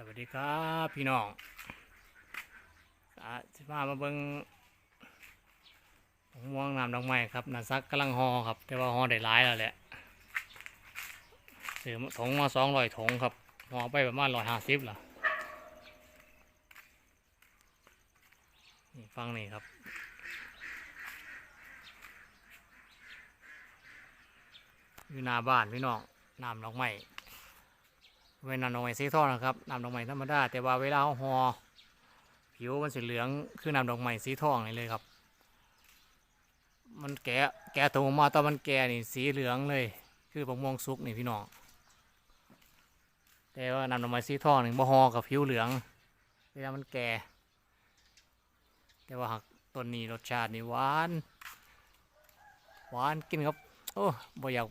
สวัสดีครับพี่น้องอาสิพามาเบิ่งมะม่วงน้ำดอกไม้ครับนาซักกำลังห่อครับ แต่ว่าห่อได้หลายแล้วแหละซื้อถุงมาสองร้อยถุงครับห่อไปประมาณร้อยห้าสิบละนี่ฟังนี่ครับอยู่หน้าบ้านพี่น้องน้ำดอกไม้ เว้นน้ำดอกไม้สีทองนะครับน้ำดอกไม้ธรรมดาแต่ว่าเวลาเอาหอผิวมันสีเหลืองคือน้ำดอกไม้สีทองนี่เลยครับ มันแก่แก่ตัวออกมาตอนมันแก่นี่สีเหลืองเลย คือผักม่วงสุกนี่พี่น้องแต่ว่าน้ำดอกไม้สีทองนี่บ่หอกับผิวเหลืองเวลามันแก่ แต่ว่าหากต้นนี้รสชาตินี่หวานหวานกินครับโอ้บ่อยาก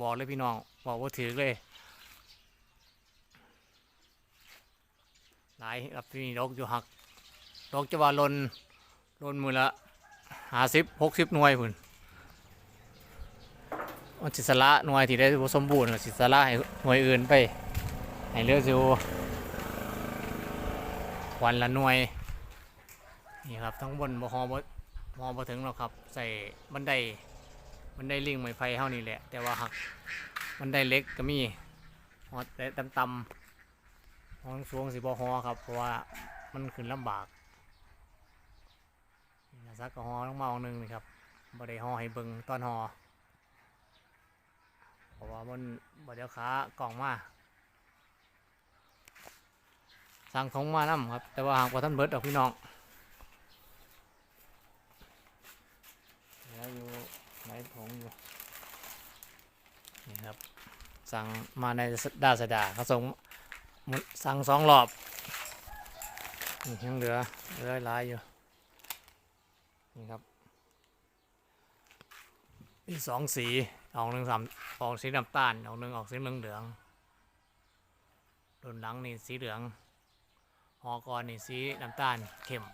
บอกเลยพี่น้องบอกว่าถือเลย หลายครับที่นี่ดอกอยู่หักดอกจะว่าลนลนมือละห้าสิบหกสิบหน่วยพุ่นมันสิสละหน่วยที่ได้สมบูรณ์สิสละให้หน่วยอื่นไปให้เลือสิววันละหน่วยนี่ครับทั้งบนบ่ฮอบ่ฮอบ่ถึงหรอกครับ ใส่บันไดบันไดลิงไม้ไผ่เท่านี้แหละ แต่ว่าหักบันไดเล็กก็มีฮอดแต่ต่ำๆ ห้องสูงสิบหอครับ เพราะว่ามันขึ้นลำบากนี่นะซักก็หอลงมาองหนึ่งนี่ครับบ่ได้หอให้เบิงตอนหอเพราะว่ามันบ่เดี๋ยวขากล่องมาสั่งของมานํครับ แต่ว่าหากว่าท่านเบิดดอกพี่น้องแล้วอยู่ไหนของอยู่นี่ครับ สั่งมาในดาสดาเขาส่ง สั่งสองรอบนี่ยังเหลือเหลือหลายอยู่นี่ครับมีสองสีออกหนึ่งสามออกสีน้ำตาลออกหนึ่งออกสีเหลืองเหลืองๆโดนหลังนี่สีเหลืองหอกรนี่สีน้ำตาลเข้ม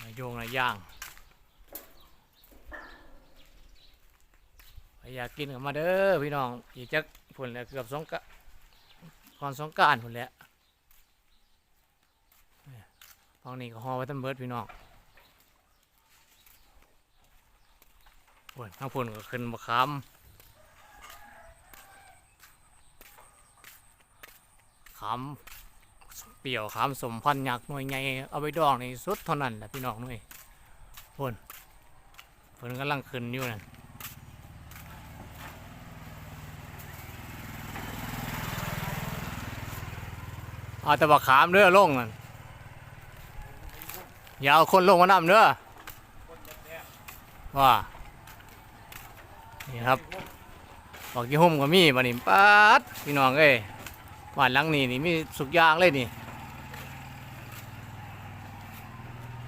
นี่โยงระย่าง ใคร อยากกินก็มาเด้อพี่น้องอีกจักผลแล้วเกือบสองกะก่อนสองการผลแล้วนี่ยฟังนี้ก็ห่อไว้ตั้งเบิดพี่น้องผลทั้งผลก็ขึ้นมะขามขามเปรี้ยวขามสมพันธุ์ยักหน่วยใหญ่เอาไปดองในสุดเท่านั้นแหละพี่น้องหน่วยผลผลกำลังขึ้นอยู่นั่น เอาแต่บักขามเด้อลงนั่นอย่าเอาคนลงมานำเด้อว่านี่ครับบอกกี่หุ่มก็มีบัดนี้ปัดพี่น้องเอ้ยบ้านหลังนี้นี่มีสุกยางเลยนี่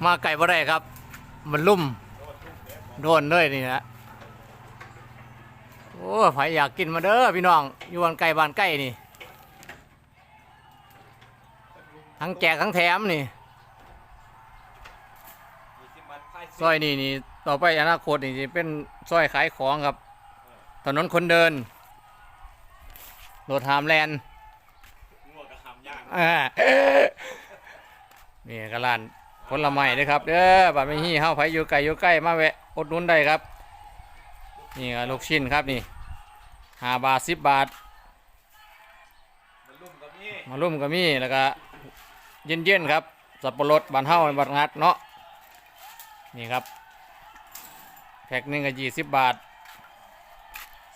มาไก่บ่ได้ครับ มันลุ่มโดนเลยนี่นะโอ้ใครอยากกินมาเด้อพี่น้อง อยู่บ้านไก่บ้านใกล้นี่ ทั้งแจกทั้งแถมนี่ซอยนี่นี่ต่อไปอนาคตนี่จะเป็นซอยขายของครับ ถนนคนเดินรถหามแลนด์งัวกับหามย่างอ่านี่กระลานผลไม้เด้อครับเด้อบัดไม่ฮี่เฮาไผอยู่ไกลอยู่ใกล้มาแวะอดหนุนได้ครับ นี่ก็ลูกชิ้นครับนี่ห้าบาทสิบบาทมันลุ่มกับนี่มาร่วมก็มีแล้วก็ เย็นๆครับ สับปะรดบานเฮาบัดงัดเนาะนี่ครับแพ็คหนึ่งก็ยี่สิบบาท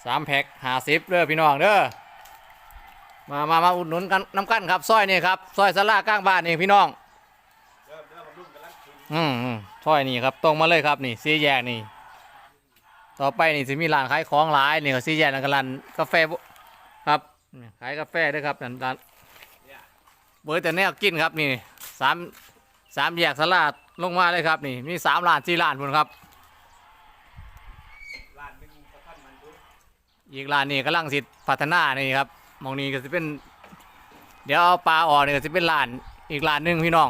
สามแพ็คห้าสิบเด้อพี่น้องเด้อมามามาอุดหนุนกันน้ำกันครับซอยนี่ครับซอยสลากลางบ้านนี่พี่น้องอืมอืมซอยนี่ครับตรงมาเลยครับนี่ซีแยกนี่ ต่อไปนี่จะมีร้านขายของหลายนี่ก็ซีแยกนัก็ร้านกาแฟครับขายกาแฟด้วยครับนั่นร้าน เบอร์แต่แนวกินครับนี่สามสามแยกสลาดลงมาเลยครับนี่มีสามล้านสี่ล้านพุ่นครับร้านหนึงกระพันมันดูอีกร้านนี่กำลังสิพัฒนานี่ครับมองนี้ก็จะเป็น เดี๋ยวเอาปลาออกนี่ก็จะเป็นร้านอีกร้านหนึ่งพี่น้อง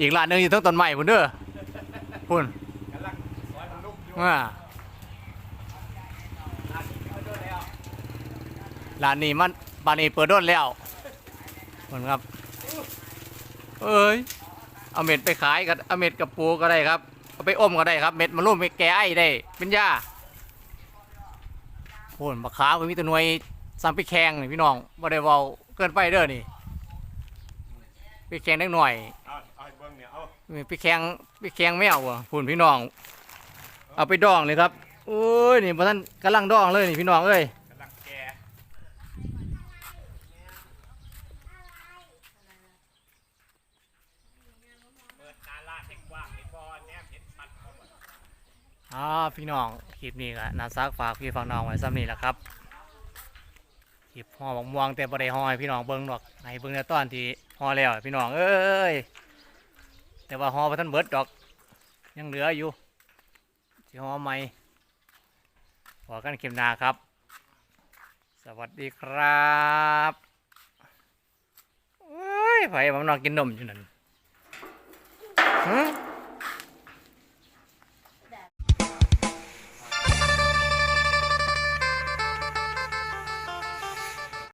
อีกร้านหนึ่งอยู่ทั้งต้นไม้พุ่นเด้อพุ่นกำลังซอยมันลุ่มอยู่ว่าร้านนี้ก็เจอแล้านนี้มันบานนี้เปิดโดนแล้ว มือนครับ เอ้ย เอาเม็ดไปขายกับเอาเม็ดกับปูก็ได้ครับ เอาไปอมก็ได้ครับ เม็ดมันร่มไปแก้ไอได้ เป็นยาโหนบักขาวมีตัวหน่วยซ้ำไปแข่งนี่พี่น้องบ่ได้เว้าเกินไปเด้อนี่ไปแข่งเล็กหน่อยเอาเอาเบิ่งเนี่ยเอาไปแข่งไปแข่งแมวว่ะพูนพี่น้อง เอาไปดองเลยครับ โอ้ย นี่พอท่านกำลังดองเลยนี่พี่น้องเอ้ย กำลังแก่ เปิดการลาดเด็กว่างในบอลเนี่ยเห็นชัดเขาหมด อ่าพี่น้องคลิปนี้ก็นาซักฝากพี่ฝากน้องไว้ซ้ำนี่แหละครับคลิปห่อบักม่วงแต่บ่ได้ห่อพี่น้องเบิ่งหรอกให้เบิ่งในตอนที่ห่อแล้วพี่น้องเอ้ยแต่ว่าห่อบ่ทันเบิดดอก ยังเหลืออยู่สิห่อใหม่ขอกันคลิปหน้าครับ สวัสดีครับเอ้ยไผมันนอนกินนมอยู่นั่น